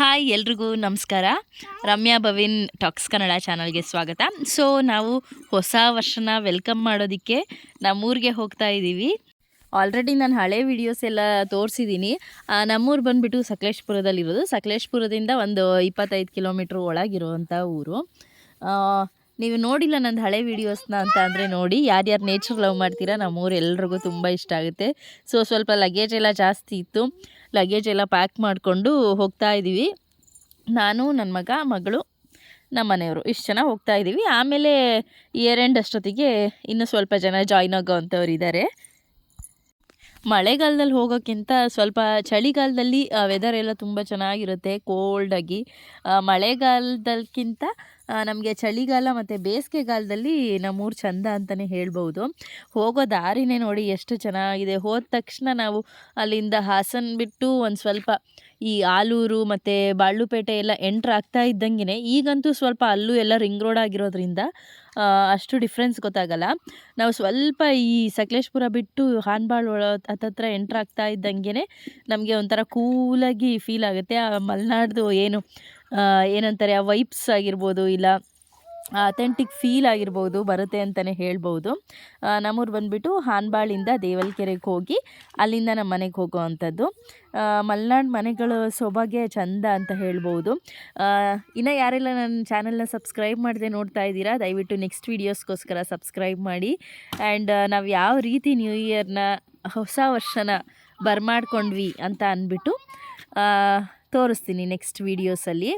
Hi ಎಲ್ರಿಗೂ ನಮಸ್ಕಾರ. Ramya Bhavin tax Kannada ಚಾನಲ್ಗೆ ಸ್ವಾಗತ. ಸೊ ನಾವು ಹೊಸ ವರ್ಷನ ವೆಲ್ಕಮ್ ಮಾಡೋದಕ್ಕೆ ನಮ್ಮೂರಿಗೆ ಹೋಗ್ತಾ ಇದ್ದೀವಿ. ಆಲ್ರೆಡಿ ನಾನು ಹಳೆ ವಿಡಿಯೋಸ್ ಎಲ್ಲ ತೋರಿಸಿದ್ದೀನಿ ನಮ್ಮೂರು ಬಂದುಬಿಟ್ಟು ಸಕಲೇಶ್ಪುರದಲ್ಲಿರೋದು. ಸಕಲೇಶ್ಪುರದಿಂದ ಒಂದು ಇಪ್ಪತ್ತೈದು ಕಿಲೋಮೀಟ್ರ್ ಒಳಗಿರುವಂಥ ಊರು. ನೀವು ನೋಡಿಲ್ಲ ನಂದು ಹಳೆ ವೀಡಿಯೋಸ್ನ ಅಂತ ಅಂದರೆ ನೋಡಿ, ಯಾರ್ಯಾರು ನೇಚರ್ ಲವ್ ಮಾಡ್ತೀರಾ ನಮ್ಮೂರು ಎಲ್ರಿಗೂ ತುಂಬ ಇಷ್ಟ ಆಗುತ್ತೆ. ಸೊ ಸ್ವಲ್ಪ ಲಗೇಜ್ ಎಲ್ಲ ಜಾಸ್ತಿ ಇತ್ತು. ಲಗೇಜ್ ಎಲ್ಲ ಪ್ಯಾಕ್ ಮಾಡಿಕೊಂಡು ಹೋಗ್ತಾ ಇದ್ದೀವಿ ನಾನು ನನ್ನ ಮಗ, ಮಗಳು ನಮ್ಮ ಮನೆಯವರು ಇಷ್ಟು ಜನ ಹೋಗ್ತಾ ಇದ್ದೀವಿ ಆಮೇಲೆ ಇಯರ್ ಎಂಡ್ ಅಷ್ಟೊತ್ತಿಗೆ ಇನ್ನೂ ಸ್ವಲ್ಪ ಜನ ಜಾಯ್ನ್ ಆಗೋ ಅಂಥವ್ರು ಇದ್ದಾರೆ ಮಳೆಗಾಲದಲ್ಲಿ ಹೋಗೋಕ್ಕಿಂತ ಸ್ವಲ್ಪ ಚಳಿಗಾಲದಲ್ಲಿ ವೆದರ್ ಎಲ್ಲ ತುಂಬ ಚೆನ್ನಾಗಿರುತ್ತೆ ಕೋಲ್ಡಾಗಿ ಮಳೆಗಾಲದಕ್ಕಿಂತ ನಮಗೆ ಚಳಿಗಾಲ ಮತ್ತು ಬೇಸಿಗೆಗಾಲದಲ್ಲಿ ನಮ್ಮೂರು ಚಂದ ಅಂತಲೇ ಹೇಳ್ಬೋದು ಹೋಗೋ ದಾರಿನೇ ನೋಡಿ ಎಷ್ಟು ಚೆನ್ನಾಗಿದೆ. ಹೋದ ತಕ್ಷಣ ನಾವು ಅಲ್ಲಿಂದ ಹಾಸನ ಬಿಟ್ಟು ಒಂದು ಸ್ವಲ್ಪ ಈ ಆಲೂರು ಮತ್ತು ಬಾಳುಪೇಟೆ ಎಲ್ಲ ಎಂಟ್ರ್ ಆಗ್ತಾ ಇದ್ದಂಗೆ ಈಗಂತೂ ಸ್ವಲ್ಪ ಅಲ್ಲೂ ಎಲ್ಲ ರಿಂಗ್ ರೋಡ್ ಆಗಿರೋದ್ರಿಂದ ಅಷ್ಟು ಡಿಫ್ರೆನ್ಸ್ ಗೊತ್ತಾಗಲ್ಲ. ನಾವು ಸ್ವಲ್ಪ ಈ ಸಕಲೇಶ್ಪುರ ಬಿಟ್ಟು ಹಾನ್ಬಾಳ್ ಹತ್ತತ್ರ ಎಂಟ್ರ್ ಆಗ್ತಾ ಇದ್ದಂಗೆ ನಮಗೆ ಒಂಥರ ಕೂಲಾಗಿ ಫೀಲ್ ಆಗುತ್ತೆ. ಆ ಮಲೆನಾಡ್ದು ಏನು ಏನಂತಾರೆ, ಆ ವೈಬ್ಸ್ ಆಗಿರ್ಬೋದು ಇಲ್ಲ ಅಥೆಂಟಿಕ್ ಫೀಲ್ ಆಗಿರ್ಬೋದು ಬರುತ್ತೆ ಅಂತಲೇ ಹೇಳ್ಬೋದು. ನಮ್ಮೂರು ಬಂದುಬಿಟ್ಟು ಹಾನ್ಬಾಳಿಂದ ದೇವಲ್ಕೆರೆಗೆ ಹೋಗಿ ಅಲ್ಲಿಂದ ನಮ್ಮ ಮನೆಗೆ ಹೋಗೋ ಅಂಥದ್ದು ಮಲೆನಾಡು ಮನೆಗಳು ಸೊಬಗೆ ಚಂದ ಅಂತ ಹೇಳ್ಬೋದು. ಇನ್ನು ಯಾರೆಲ್ಲ ನನ್ನ ಚಾನಲ್ನ ಸಬ್ಸ್ಕ್ರೈಬ್ ಮಾಡದೆ ನೋಡ್ತಾ ಇದ್ದೀರಾ, ದಯವಿಟ್ಟು ನೆಕ್ಸ್ಟ್ ವೀಡಿಯೋಸ್ಗೋಸ್ಕರ ಸಬ್ಸ್ಕ್ರೈಬ್ ಮಾಡಿ. ಆ್ಯಂಡ್ ನಾವು ಯಾವ ರೀತಿ ನ್ಯೂ ಇಯರ್ನ ಹೊಸ ವರ್ಷನ ಬರ್ಮಾಡ್ಕೊಂಡ್ವಿ ಅಂತ ಅಂದ್ಬಿಟ್ಟು ತೋರಿಸ್ತೀನಿ ನೆಕ್ಸ್ಟ್ ವೀಡಿಯೋಸಲ್ಲಿ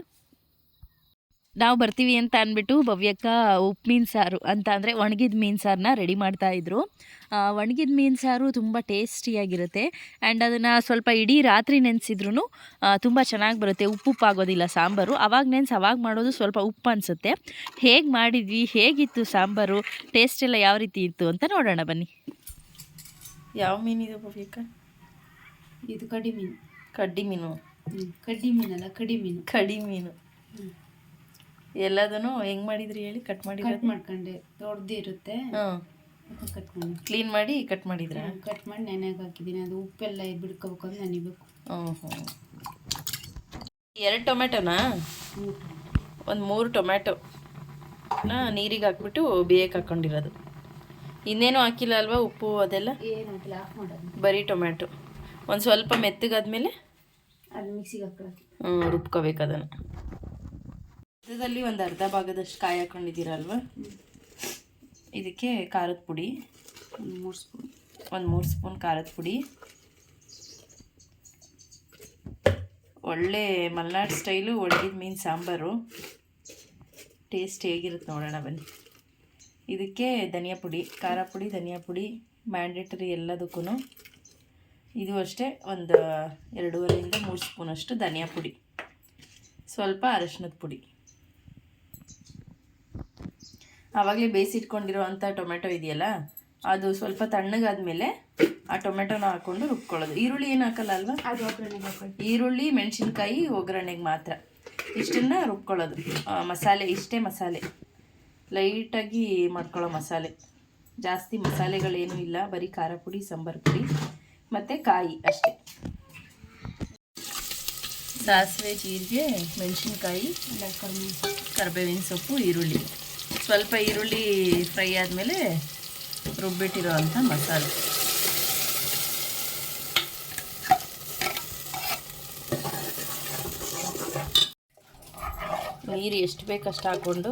ನಾವು ಬರ್ತೀವಿ ಅಂತ ಅಂದ್ಬಿಟ್ಟು ಭವ್ಯಕ್ಕ ಉಪ್ಪು ಮೀನು ಸಾರು ಅಂತ ಅಂದರೆ ಒಣಗಿದ ಮೀನು ಸಾರನ್ನ ರೆಡಿ ಮಾಡ್ತಾಯಿದ್ರು ಒಣಗಿದ ಮೀನು ಸಾರು ತುಂಬ ಟೇಸ್ಟಿಯಾಗಿರುತ್ತೆ ಆ್ಯಂಡ್ ಅದನ್ನು ಸ್ವಲ್ಪ ಇಡೀ ರಾತ್ರಿ ನೆನೆಸಿದ್ರು ತುಂಬ ಚೆನ್ನಾಗಿ ಬರುತ್ತೆ. ಉಪ್ಪು ಉಪ್ಪು ಆಗೋದಿಲ್ಲ ಸಾಂಬಾರು. ಅವಾಗ ನೆನೆಸಿ ಅವಾಗ ಮಾಡೋದು ಸ್ವಲ್ಪ ಉಪ್ಪು ಅನಿಸುತ್ತೆ. ಹೇಗೆ ಮಾಡಿದ್ವಿ ಹೇಗಿತ್ತು ಸಾಂಬಾರು ಟೇಸ್ಟ್ ಎಲ್ಲ ಯಾವ ರೀತಿ ಇತ್ತು ಅಂತ ನೋಡೋಣ ಬನ್ನಿ. ಯಾವ ಮೀನಿದೆ ಭವ್ಯಕ್ಕ? ಇದು ಕಡಿ ಮೀನು. ಕಡ್ಡಿ ಮೀನು. ಕಡ್ಡಿ ಮೀನಲ್ಲ ಕಡಿ ಮೀನು. ಕಡಿ ಮೀನು. ಎಲ್ಲದನ್ನು ಹೆಂಗ್ ಮಾಡಿದ್ರಿ ಹೇಳಿ? ಕಟ್ ಮಾಡಿ ಕಟ್ ಮಾಡ್ಕೊಂಡೆ. ದೊಡ್ಡದಿರುತ್ತೆ ಹಾಂ. ಕಟ್ ಮಾಡಿ. ಕ್ಲೀನ್ ಮಾಡಿ ಕಟ್ ಮಾಡಿದ್ರ? ಕಟ್ ಮಾಡಿ ನೆನೆಗೆ ಹಾಕಿದ್ದೀನಿ ಅದು ಉಪ್ಪೆಲ್ಲ ಬಿಡ್ಕೋಬೇಕು ಅಂತ ನೆನಿಬೇಕು. ಎರಡು ಟೊಮೆಟೊನಾ ಒಂದು ಮೂರು ಟೊಮೆಟೊ ನೀರಿಗೆ ಹಾಕ್ಬಿಟ್ಟು ಬೇಯಕ್ಕೆ ಹಾಕ್ಕೊಂಡಿರೋದು ಇನ್ನೇನು ಹಾಕಿಲ್ಲ ಅಲ್ವಾ ಉಪ್ಪು ಅದೆಲ್ಲ? ಬರೀ ಟೊಮೆಟೊ ಒಂದು ಸ್ವಲ್ಪ ಮೆತ್ತಗಾದ್ಮೇಲೆ ಅದು ಮಿಕ್ಸಿಗೆ ಹಾಕೊಳ್ಳೋದು ಹ್ಞೂ ರುಬ್ಕೋಬೇಕು ಅದನ್ನು. ಅರ್ಧದಲ್ಲಿ ಒಂದು ಅರ್ಧ ಭಾಗದಷ್ಟು ಕಾಯಿ ಹಾಕ್ಕೊಂಡಿದ್ದೀರಲ್ವ ಇದಕ್ಕೆ ಖಾರದ ಪುಡಿ. ಒಂದು ಮೂರು ಸ್ಪೂನ್ ಒಂದು ಮೂರು ಸ್ಪೂನ್ ಖಾರದ ಪುಡಿ. ಒಳ್ಳೆ ಮಲೆನಾಡು ಸ್ಟೈಲು ಒಣಗಿದ ಮೀನು ಸಾಂಬಾರು. ಟೇಸ್ಟ್ ಹೇಗಿರುತ್ತೆ ನೋಡೋಣ ಬನ್ನಿ. ಇದಕ್ಕೆ ಧನಿಯಾ ಪುಡಿ ಖಾರ ಪುಡಿ ಧನಿಯಾ ಪುಡಿ ಮ್ಯಾಂಡೇಟರಿ ಎಲ್ಲದಕ್ಕೂ ಇದು ಅಷ್ಟೇ ಒಂದು ಎರಡೂವರೆಯಿಂದ ಮೂರು ಸ್ಪೂನಷ್ಟು ಧನಿಯಾ ಪುಡಿ. ಸ್ವಲ್ಪ ಅರಶಿನದ ಪುಡಿ. ಆವಾಗಲೇ ಬೇಯಿಸಿಟ್ಕೊಂಡಿರೋ ಅಂಥ ಟೊಮೆಟೊ ಇದೆಯಲ್ಲ ಅದು ಸ್ವಲ್ಪ ತಣ್ಣಗಾದ್ಮೇಲೆ ಆ ಟೊಮೆಟೊನ ಹಾಕ್ಕೊಂಡು ರುಬ್ಕೊಳ್ಳೋದು. ಈರುಳ್ಳಿ ಏನು ಹಾಕಲ್ಲ ಅಲ್ವಾ? ಅದು ಒಗ್ಗರಣೆಗೆ ಈರುಳ್ಳಿ ಮೆಣಸಿನ್ಕಾಯಿ ಒಗ್ಗರಣೆಗೆ ಮಾತ್ರ. ಇಷ್ಟನ್ನು ರುಬ್ಕೊಳ್ಳೋದು. ಮಸಾಲೆ ಇಷ್ಟೇ ಮಸಾಲೆ. ಲೈಟಾಗಿ ಮಾಡ್ಕೊಳ್ಳೋ ಮಸಾಲೆ. ಜಾಸ್ತಿ ಮಸಾಲೆಗಳೇನೂ ಇಲ್ಲ ಬರೀ ಖಾರ ಪುಡಿ ಸಾಂಬಾರು ಪುಡಿ. ಮತ್ತು ಕಾಯಿ ಅಷ್ಟೇ. ಸಾಸಿವೆ ಜೀರಿಗೆ, ಮೆಣಸಿನ್ಕಾಯಿ, ಕರ್ಬೇವಿನ ಸೊಪ್ಪು, ಈರುಳ್ಳಿ. ಸ್ವಲ್ಪ ಈರುಳ್ಳಿ ಫ್ರೈ ಆದಮೇಲೆ ರುಬ್ಬಿಟ್ಟಿರೋ ಅಂಥ ಮಸಾಲೆ. ನೀರು ಎಷ್ಟು ಬೇಕಷ್ಟು ಹಾಕ್ಕೊಂಡು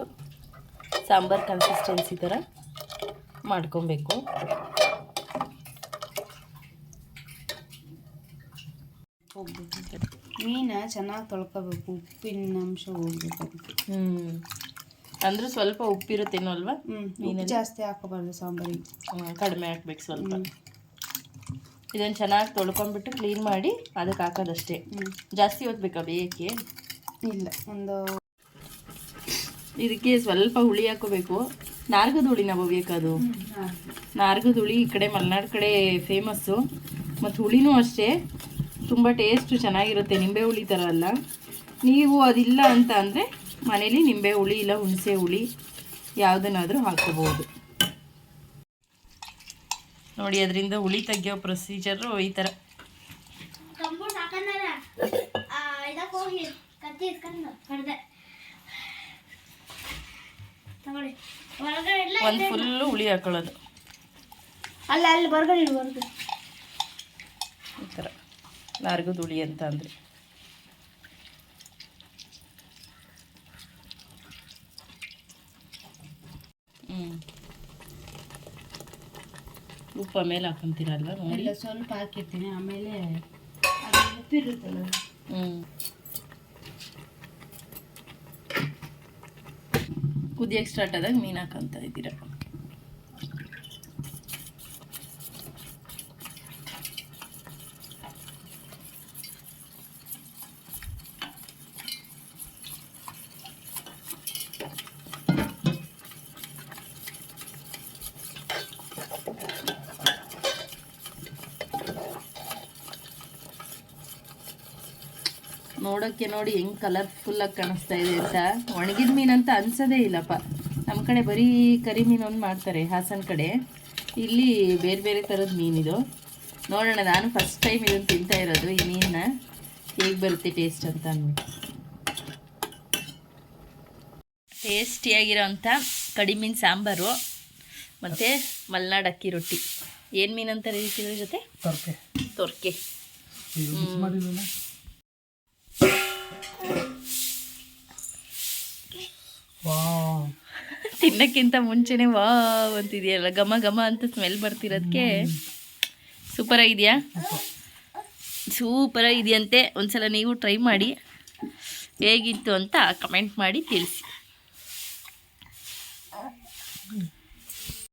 ಸಾಂಬಾರು ಕನ್ಸಿಸ್ಟೆನ್ಸಿ ಥರ ಮಾಡ್ಕೊಬೇಕು. ಮೀನ ಚೆನ್ನಾಗಿ ತೊಳ್ಕೊಬೇಕು ಉಪ್ಪಿನ ಅಂಶ ಹೋಗ್ಬೇಕು ಅದಕ್ಕೆ. ಹ್ಞೂ ಅಂದ್ರೆ ಸ್ವಲ್ಪ ಉಪ್ಪಿರುತ್ತೇನೋ ಅಲ್ವಾ? ಮೀನು ಜಾಸ್ತಿ ಹಾಕೋಬಾರ್ದು ಸಾಂಬಾರಿಗೆ. ಕಡಿಮೆ ಹಾಕ್ಬೇಕು ಸ್ವಲ್ಪ. ಇದನ್ನು ಚೆನ್ನಾಗಿ ತೊಳ್ಕೊಂಡ್ಬಿಟ್ಟು ಕ್ಲೀನ್ ಮಾಡಿ ಅದಕ್ಕೆ ಹಾಕೋದಷ್ಟೇ. ಜಾಸ್ತಿ ಓದ್ಬೇಕಾ ಬೇಕೆ ಇಲ್ಲ ಒಂದು ಇದಕ್ಕೆ ಸ್ವಲ್ಪ ಹುಳಿ ಹಾಕೋಬೇಕು. ನಾರ್ಗದ ಹುಳಿನ ಬೇಕದು ನಾರ್ಗದ. ಹುಳಿ ಈ ಕಡೆ ಮಲೆನಾಡು ಕಡೆ ಫೇಮಸ್ಸು ಮತ್ತು ಹುಳಿನೂ ಅಷ್ಟೇ. ತುಂಬ ಟೇಸ್ಟು ಚೆನ್ನಾಗಿರುತ್ತೆ ನಿಂಬೆ ಹುಳಿ ಥರ ಅಲ್ಲ. ನೀವು ಅದಿಲ್ಲ ಅಂತ ಅಂದರೆ ಮನೇಲಿ ನಿಂಬೆ ಹುಳಿ ಇಲ್ಲ ಹುಣಸೆ ಹುಳಿ ಯಾವುದನ್ನಾದರೂ ಹಾಕೋಬೋದು ನೋಡಿ ಅದರಿಂದ ಹುಳಿ ತೆಗಿಯೋ ಪ್ರೊಸೀಜರು ಈ ಥರ. ಒಂದು ಫುಲ್ಲು ಹುಳಿ ಹಾಕೊಳ್ಳೋದು. ಅಲ್ಲ ಅಲ್ಲಿ ಹೊರಗಡೆ ಇಡು ಹೊರಗಡೆ ಈ ಥರ ನಾರ್ಗದ ಹುಳಿ ಅಂತ ಅಂದರೆ. ಉಪ್ಪು ಆಮೇಲೆ ಹಾಕೊಂತೀರಲ್ವ ನೋಡಿ. ಸ್ವಲ್ಪ ಹಾಕಿರ್ತೀನಿ ಆಮೇಲೆ ಉಪ್ಪಿರುತ್ತಲ್ಲ ಹ್ಞೂ ಕುದಿಯಕ್ಕೆ ಸ್ಟಾರ್ಟ್ ಆದಾಗ ಮೀನು ಹಾಕೊಂತ ಇದ್ದೀರ. ನೋಡೋಕ್ಕೆ ನೋಡಿ ಹೆಂಗ್ ಕಲರ್ಫುಲ್ಲಾಗಿ ಕಾಣಿಸ್ತಾ ಇದೆ ಅಂತ ಒಣಗಿದ ಮೀನು ಅಂತ ಅನ್ಸೋದೇ ಇಲ್ಲಪ್ಪ. ನಮ್ಮ ಕಡೆ ಬರೀ ಕರಿ ಮೀನು ಒಂದು ಮಾಡ್ತಾರೆ ಹಾಸನ ಕಡೆ. ಇಲ್ಲಿ ಬೇರೆ ಬೇರೆ ಥರದ ಮೀನಿದು ನೋಡೋಣ ನಾನು ಫಸ್ಟ್ ಟೈಮ್ ಇದನ್ನು ತಿಂತಾ ಇರೋದು ಈ ಮೀನನ್ನ ಹೇಗೆ ಬರುತ್ತೆ ಟೇಸ್ಟ್ ಅಂತ ಅಂದ್ಬಿಟ್ಟು. ಟೇಸ್ಟಿಯಾಗಿರೋ ಅಂಥ ಕಡಿಮೀನು ಸಾಂಬಾರು ಮತ್ತು ಮಲ್ನಾಡ್ ಅಕ್ಕಿ ರೊಟ್ಟಿ. ಏನು ಮೀನು ಅಂತ ಇದ್ರ ಜೊತೆ? ತೊರ್ಕೆ. ತೊರ್ಕೆ. ತಿನ್ನಕ್ಕಿಂತ ಮುಂಚೆನೆ ವಾವ್ ಅಂತಿದೆಯಲ್ಲ ಘಮ ಘಮ ಅಂತ ಸ್ಮೆಲ್ ಬರ್ತಿರೋದಕ್ಕೆ ಸೂಪರ್ ಆಗಿದೆಯಾ ಸೂಪರ್ ಆಗಿದೆಯಂತೆ ಒಂದ್ಸಲ ನೀವು ಟ್ರೈ ಮಾಡಿ ಹೇಗಿತ್ತು ಅಂತ ಕಮೆಂಟ್ ಮಾಡಿ ತಿಳಿಸಿ.